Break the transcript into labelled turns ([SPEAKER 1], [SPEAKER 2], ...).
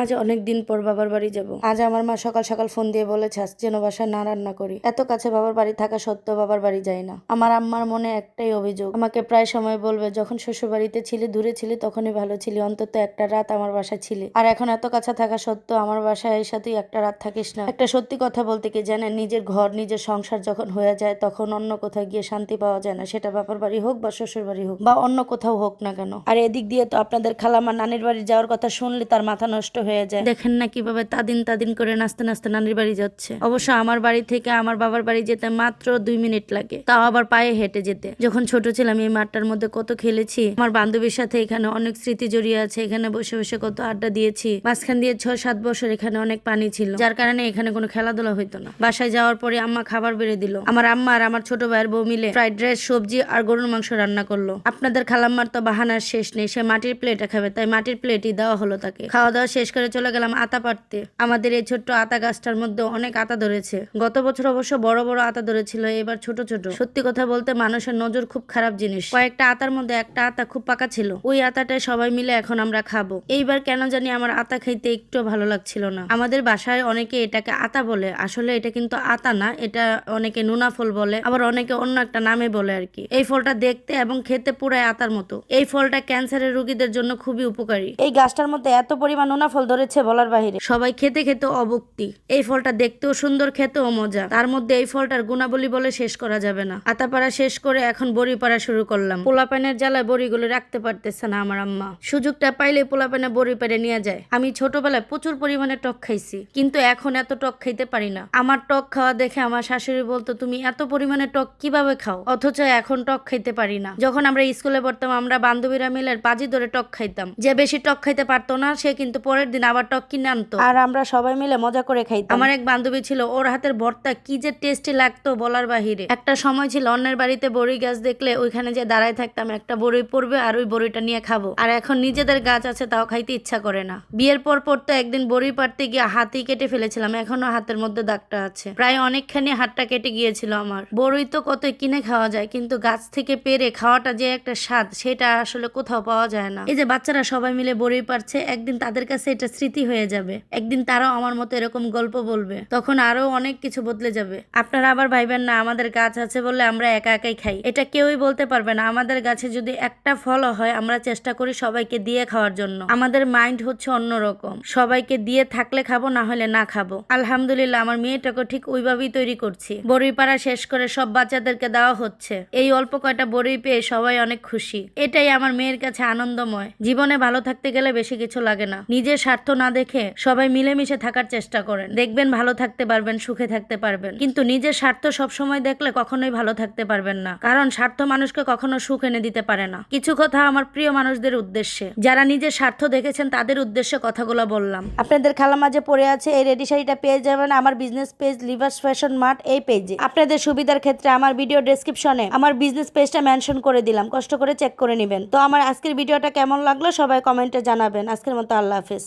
[SPEAKER 1] আজ অনেক দিন পর বাবার বাড়ি যাব। আজ আমার মা সকাল সকাল ফোন দিয়ে বলেছে, আজ যেন বাসায় না রান্না করি। এত কাছে বাবার বাড়ি থাকা সত্ত্বেও বাবার বাড়ি যাই না। আমার আম্মার মনে একটাই অভিযোগ, আমাকে প্রায় সময় বলবে, যখন শ্বশুর বাড়িতে ছিলি, দূরে ছিলি, তখনই ভালো ছিলি, অন্তত একটা রাত আমার বাসায় ছিলি। আর এখন এত কাছে থাকা সত্ত্বেও আমার বাসায় এসে তুই একটা রাত থাকিস না। একটা সত্যি কথা বলতে কি জানেন, নিজের ঘর, নিজের সংসার যখন হয়ে যায়, তখন অন্য কোথাও গিয়ে শান্তি পাওয়া যায় না। সেটা বাবার বাড়ি হোক বা শ্বশুর বাড়ি হোক, বা অন্য কোথাও হোক না কেন। আর এদিক দিয়ে তো আপনাদের খালামা নানির বাড়ি যাওয়ার কথা শুনলে তার মাথা নষ্ট হয়ে যায়। দেখেন না কীভাবে তাদিন তাদিন করে নাচতে নাচতে নানির বাড়ি যাচ্ছে। অবশ্য আমার বাড়ি থেকে আমার বাবার বাড়ি যেতে মাত্র দুই মিনিট লাগে। তাও আবার পায়ে হেঁটে যেতে। যখন ছোট ছিলাম এই মাঠটার মধ্যে কত খেলেছি। আমার বান্ধবীর সাথে এখানে অনেক স্মৃতি জড়িয়ে আছে। এখানে বসে বসে কত আড্ডা দিয়েছি। মাঝখান দিয়ে ছয় সাত বছর এখানে অনেক পানি ছিল। যার কারণে এখানে কোনো খেলাধুলা হইতো না। বাসায় যাওয়ার পরে আম্মা খাবার বেড়ে দিল। আমার আম্মা আর আমার ছোট ভাইয়ের বউ মিলে ফ্রাইড রাইস, সবজি আর গরুর মাংস রান্না করল। আপনাদের খালাম্মার তো বাহানার শেষ নেই। সে মাটির প্লেটে খাবে, তাই মাটির প্লেটই দেওয়া হলো তাকে। খাওয়া দাওয়া শেষ করে চলে গেলাম আতা পাড়তে। আমাদের এই ছোট্ট আতা গাছটার মধ্যে অনেক আতা ধরেছে। গত বছর অবশ্য বড় বড় আতা ধরেছিল, এবার ছোট ছোট। সত্যি কথা বলতে মানুষের নজর খুব খারাপ জিনিস। কয়েকটা আতার মধ্যে একটা আতা খুব পাকা ছিল। ওই আতাটাই সবাই মিলে এখন আমরা খাব। এইবার কেন জানি আমার আতা খাইতে একটু ভালো লাগছিল না। আমাদের বাসায় অনেকে এটাকে আতা বলে। আসলে এটা কিন্তু আতা না, এটা অনেকে নুনা ফল বলে, আবার অনেকে অন্য একটা নামে বলে আর কি। এই ফলটা দেখতে এবং খেতে পুরাই আতার মতো। এই ফলটা ক্যান্সারের রোগীদের জন্য খুবই উপকারী। এই গাছটার মধ্যে এত পরিমাণ নুনা ফল ধরেছে বলার বাহিরে। সবাই খেতে খেতে অবক্তি এই ফলটা দেখতেও সুন্দর, খেতেও মজা। তার মধ্যে এই ফলটার গুণাবলী বলে শেষ করা যাবে না। আতাপাড়া শেষ করে এখন বড়ি পাড়া শুরু করলাম। পোলাপানের জ্বালায় বড়িগুলো রাখতে পারতেছে না আমার আম্মা। সুযোগটা পাইলে পোলাপানে বড়ি পেরে নিয়ে যায়। আমি ছোটবেলায় প্রচুর পরিমাণে টক খাইছি, কিন্তু এখন এত টক খাইতে পারি না। আমার টক খাওয়া দেখে আমার শাশুড়ি বলতো, তুমি এত পরিমাণে টক কীভাবে খাও? অথচ এখন টক খাইতে পারি না। যখন আমরা স্কুলে পড়তাম, আমরা বান্ধবীরা মিলে বাজি ধরে টক খাইতাম। যে বেশি টক খাইতে পারতো না, সে কিন্তু পরের দিন আবার টক কিনে আনতো। আর আমরা সবাই মিলে মজা করে খাইতাম। আমার এক বান্ধবী ছিল ওর হাতের ভর্তা কি যে টেস্টি লাগতো বলার বাহিরে। একটা সময় ছিল অন্যের বাড়িতে বড়ি গাছ দেখলে ওইখানে যে দাঁড়ায় থাকতাম একটা বড়ি পড়বে আর ওই বড়িটা নিয়ে খাব। আর এখন নিজেদের গাছ আছে তাও খাইতে ইচ্ছা করে না। বিয়ের পর পর তো একদিন বড়ি পাড়তে গিয়ে হাতই কেটে ফেলেছিলাম এখনও হাতের মধ্যে দাগটা আছে। প্রায় অনেকখানি হাতটা কেটে গিয়েছিল আমার। বড়ই তো কত কিনে খাওয়া যায় কিন্তু গাছ থেকে পেরে খাওয়াটা যে একটা স্বাদ সেটা আসলে কোথাও পাওয়া যায় না। এই যে বাচ্চারা সবাই মিলে বড়ি পারছে একদিন তাদের কাছে এটা স্মৃতি হয়ে যাবে। একদিন তারাও আমার মতো এরকম গল্প বলবে। তখন আরও অনেক কিছু বদলে যাবে। আপনারা আবার ভাইবেন, না, আমাদের গাছ আছে বলে আমরা একা একাই খাই। এটা কেউই বলতে পারবে না। আমাদের গাছে যদি একটা ফলও হয়, আমরা চেষ্টা করি সবাইকে দিয়ে খাওয়ার জন্য। আমাদের মাইন্ড হচ্ছে অন্যরকম। সবাইকে দিয়ে থাকলে খাব, না হলে না খাব। আলহামদুলিল্লাহ, আমার মেয়েটাকে ঠিক ওইভাবেই তৈরি করছি। বড়ি পাড়া শেষ করে সব বাচ্চাদেরকে দেওয়া হচ্ছে। এই অল্প কয়টা বড়ি পেয়ে সবাই অনেক খুশি। এটাই আমার মেয়ের কাছে আনন্দময়। জীবনে ভালো থাকতে গেলে বেশি কিছু লাগে না। নিজের স্বার্থ না দেখে সবাই মিলেমিশে থাকার চেষ্টা করেন। দেখবেন ভালো থাকতে পারবেন, সুখে থাকতে পারবেন। কিন্তু নিজের স্বার্থ সব সময় দেখলে কখনোই ভালো থাকতে পারবেন না। কারণ স্বার্থ মানুষকে কখনো সুখ এনে দিতে পারে না। কিছু কথা আমার প্রিয় মানুষদের উদ্দেশ্যে। যারা নিজের স্বার্থ দেখেছেন, তাদের উদ্দেশ্যে কথাগুলো বললাম। আপনাদের খালা মাঝে পড়ে আছে, এই রেডি শাড়িটা পেয়ে যাবেন আমার business page Livers Fashion Mart এই পেজে আপনাদের সুবিধার ক্ষেত্রে আমার ভিডিও ডেসক্রিপশনে আমার বিজনেস পেজটা মেনশন করে দিলাম। কষ্ট করে চেক করে নেবেন। তো আমার আজকের ভিডিওটা কেমন লাগল, সবাই কমেন্টে জানাবেন। আজকের মতো আল্লাহ হাফেজ।